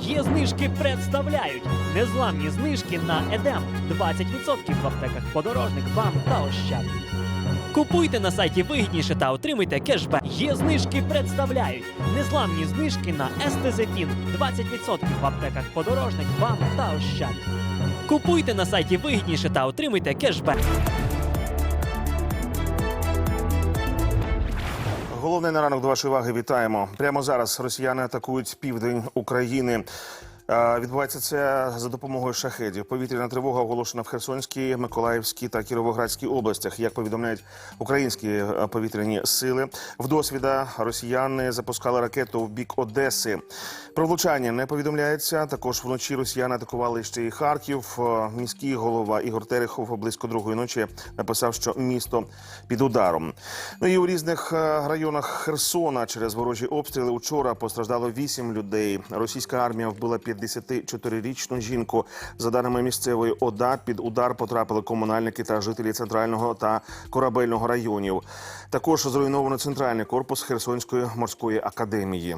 Є знижки представляють незламні знижки на Едем 20% в аптеках подорожник, вам та ощад. Купуйте на сайті вигідніше та отримуйте кешбек. Є знижки представляють незламні знижки на Естезефін 20% в аптеках подорожник, вам та ощад. Купуйте на сайті вигідніше та отримуйте кешбек. Головне на ранок до вашої уваги вітаємо. Прямо зараз росіяни атакують південь України. Відбувається це за допомогою шахедів. Повітряна тривога оголошена в Херсонській, Миколаївській та Кіровоградській областях. Як повідомляють українські е, повітряні сили, в досвіда росіяни запускали ракету в бік Одеси. Про влучання не повідомляється. Також вночі росіяни атакували ще і Харків. Е, Міський голова Ігор Терехов близько другої ночі написав, що місто під ударом. Ну і у різних е, районах Херсона через ворожі обстріли учора постраждало вісім людей. Російська армія вбила 54-річну жінку. За даними місцевої ОДА, під удар потрапили комунальники та жителі центрального та корабельного районів. Також зруйновано центральний корпус Херсонської морської академії.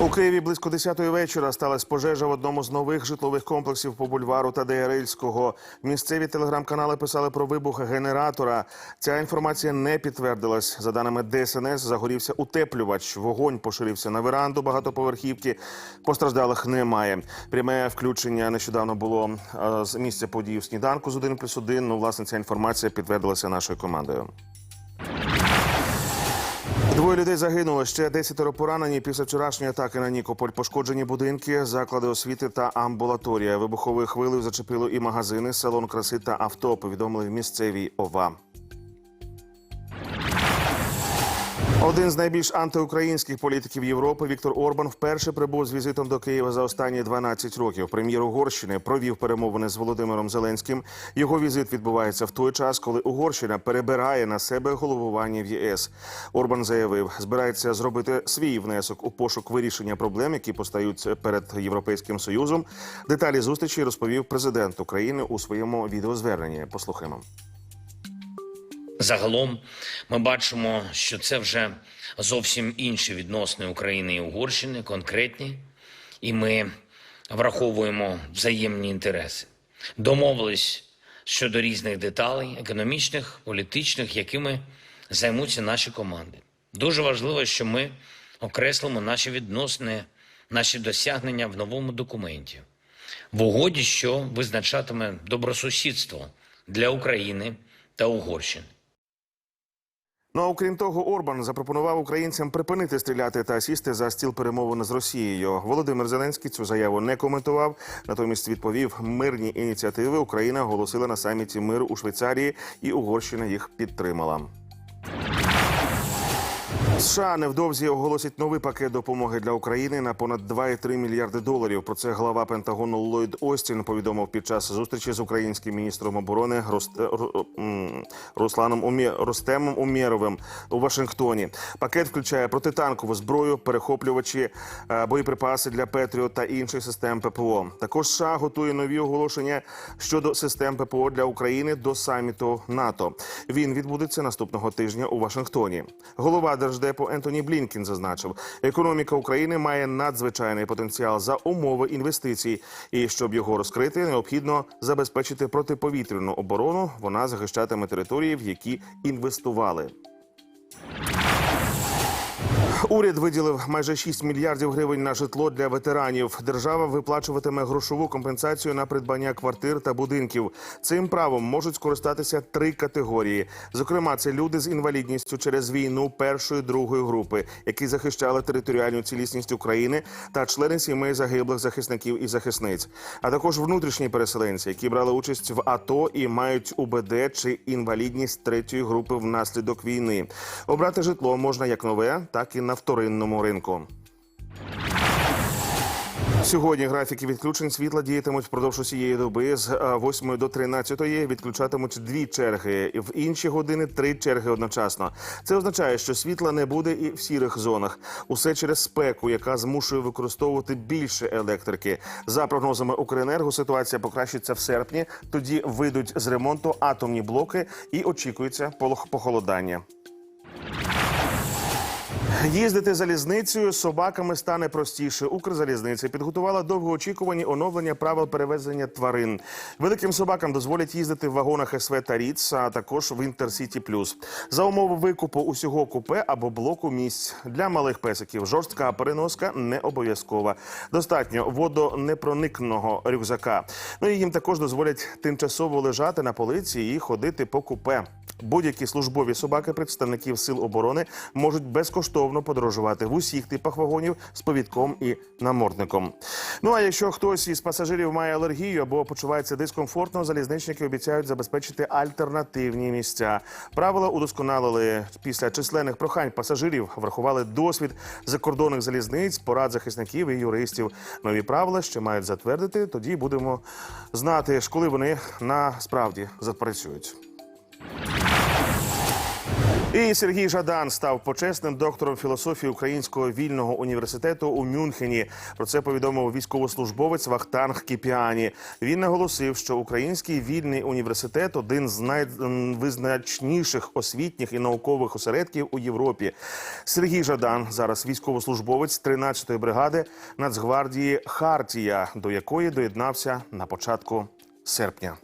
У Києві близько 10-ї вечора сталася пожежа в одному з нових житлових комплексів по бульвару Тадея-Рильського. Місцеві телеграм-канали писали про вибух генератора. Ця інформація не підтвердилась. За даними ДСНС, загорівся утеплювач. Вогонь поширився на веранду багатоповерхівки. Постраждалих немає. Пряме включення нещодавно було е, з місця події в сніданку з 1 плюс 1. Ну, власне, ця інформація підтвердилася нашою командою. Двоє людей загинуло. Ще десятеро поранені після вчорашньої атаки на Нікополь. Пошкоджені будинки, заклади освіти та амбулаторія. Вибуховою хвилею зачепило і магазини, салон краси та авто. Повідомили в місцевій ОВА. Один з найбільш антиукраїнських політиків Європи Віктор Орбан вперше прибув з візитом до Києва за останні 12 років. Прем'єр Угорщини провів перемовини з Володимиром Зеленським. Його візит відбувається в той час, коли Угорщина перебирає на себе головування в ЄС. Орбан заявив, збирається зробити свій внесок у пошук вирішення проблем, які постають перед європейським союзом. Деталі зустрічі розповів президент України у своєму відеозверненні. Послухаємо. Загалом ми бачимо, що це вже зовсім інші відносини України і Угорщини, конкретні, і ми враховуємо взаємні інтереси. Домовились щодо різних деталей, економічних, політичних, якими займуться наші команди. Дуже важливо, що ми окреслимо наші відносини, наші досягнення в новому документі, в угоді, що визначатиме добросусідство для України та Угорщини. Ну а окрім того, Орбан запропонував українцям припинити стріляти та сісти за стіл перемовин з Росією. Володимир Зеленський цю заяву не коментував. Натомість відповів, мирні ініціативи Україна оголосила на саміті миру у Швейцарії, і Угорщина їх підтримала. США невдовзі оголосять новий пакет допомоги для України на понад 2,3 мільярди доларів. Про це глава Пентагону Ллойд Остін повідомив під час зустрічі з українським міністром оборони Росте... Ро- Русланом Умє... Ростемом Умєровим у Вашингтоні. Пакет включає протитанкову зброю, перехоплювачі, е, боєприпаси для Петріот та інших систем ППО. Також США готує нові оголошення щодо систем ППО для України до саміту НАТО. Він відбудеться наступного тижня у Вашингтоні. Голова держдепу Ентоні Блінкін зазначив, економіка України має надзвичайний потенціал за умови інвестицій, і щоб його розкрити, необхідно забезпечити протиповітряну оборону. Вона захищатиме території, в які інвестували. Уряд виділив майже 6 мільярдів гривень на житло для ветеранів. Держава виплачуватиме грошову компенсацію на придбання квартир та будинків. Цим правом можуть скористатися три категорії. Зокрема, це люди з інвалідністю через війну першої другої групи, які захищали територіальну цілісність України, та члени сімей загиблих захисників і захисниць, а також внутрішні переселенці, які брали участь в АТО і мають УБД чи інвалідність третьої групи внаслідок війни. Обрати житло можна як нове, так і на вторинному ринку. Сьогодні графіки відключень світла діятимуть впродовж усієї доби з е, 8 до 13 відключатимуть дві черги. В інші години три черги одночасно. Це означає, що світла не буде і в сірих зонах. Усе через спеку, яка змушує використовувати більше електрики. За прогнозами Укренерго, ситуація покращиться в серпні. Тоді вийдуть з ремонту атомні блоки і очікується похолодання. Їздити залізницею з собаками стане простіше. Укрзалізниця підготувала довгоочікувані оновлення правил перевезення тварин. Великим собакам дозволять їздити в вагонах СВ та РІЦ, а також в Інтерсіті Плюс. За умови викупу усього купе або блоку місць для малих песиків. Жорстка переноска не обов'язкова. Достатньо водонепроникного рюкзака. Ну і їм також дозволять тимчасово лежати на полиці і ходити по купе. Будь-які службові собаки представників сил оборони можуть безкоштовно подорожувати в усіх типах вагонів з повідком і намордником. Ну а якщо хтось із пасажирів має алергію або почувається дискомфортно, залізничники обіцяють забезпечити альтернативні місця. Правила удосконалили після численних прохань пасажирів, врахували досвід закордонних залізниць, порад захисників і юристів. Нові правила ще мають затвердити. Тоді будемо знати, коли вони насправді запрацюють. І Сергій Жадан став почесним доктором філософії Українського вільного університету у Мюнхені. Про це повідомив військовослужбовець Вахтанг Кіпіані. Він наголосив, що Український вільний університет один з найвизначніших освітніх і наукових осередків у Європі. Сергій Жадан зараз військовослужбовець 13-ї бригади Нацгвардії Хартія, до якої доєднався на початку серпня.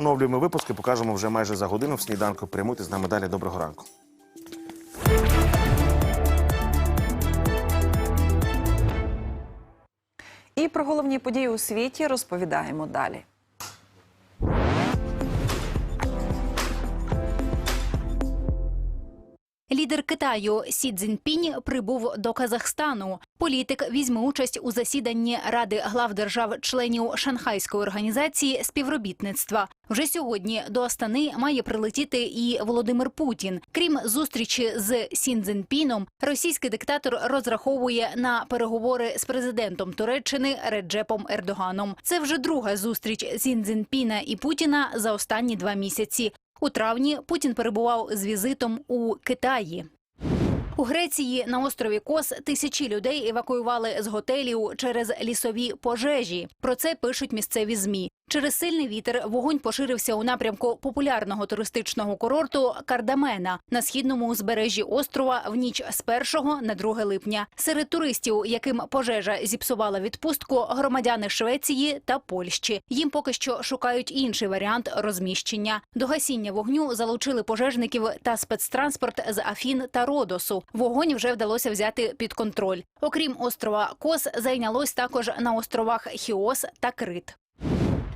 Оновлюємо випуски, покажемо вже майже за годину в сніданку. Прямуйте з нами далі. Доброго ранку. І про головні події у світі розповідаємо далі. Лідер Китаю Сі Цзіньпінь прибув до Казахстану. Політик візьме участь у засіданні Ради глав держав-членів Шанхайської організації співробітництва. Вже сьогодні до Астани має прилетіти і Володимир Путін. Крім зустрічі з Сі Цзіньпіном, російський диктатор розраховує на переговори з президентом Туреччини Реджепом Ердоганом. Це вже друга зустріч Сі Цзіньпіна і Путіна за останні два місяці. У травні Путін перебував з візитом у Китаї. У Греції на острові Кос тисячі людей евакуювали з готелів через лісові пожежі. Про це пишуть місцеві змі. Через сильний вітер вогонь поширився у напрямку популярного туристичного курорту Кардамена на східному узбережжі острова в ніч з 1 на 2 липня. Серед туристів, яким пожежа зіпсувала відпустку, громадяни Швеції та Польщі. Їм поки що шукають інший варіант розміщення. До гасіння вогню залучили пожежників та спецтранспорт з Афін та Родосу. Вогонь вже вдалося взяти під контроль. Окрім острова Кос, зайнялось також на островах Хіос та Крит.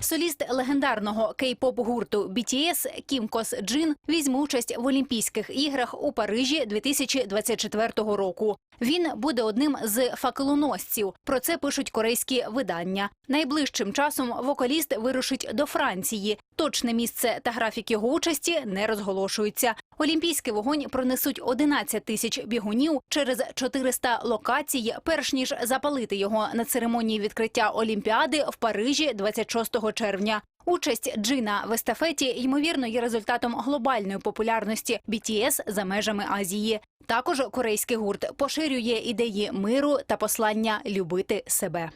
Соліст легендарного кей-поп гурту BTS Кім Кос Джин візьме участь в Олімпійських іграх у Парижі 2024 року. Він буде одним з факелоносців. Про це пишуть корейські видання. Найближчим часом вокаліст вирушить до Франції. Точне місце та графік його участі не розголошуються. Олімпійський вогонь пронесуть 11 тисяч бігунів через 400 локацій, перш ніж запалити його на церемонії відкриття Олімпіади в Парижі 26 червня. Участь Джина в естафеті ймовірно є результатом глобальної популярності BTS за межами Азії. Також корейський гурт поширює ідеї миру та послання любити себе.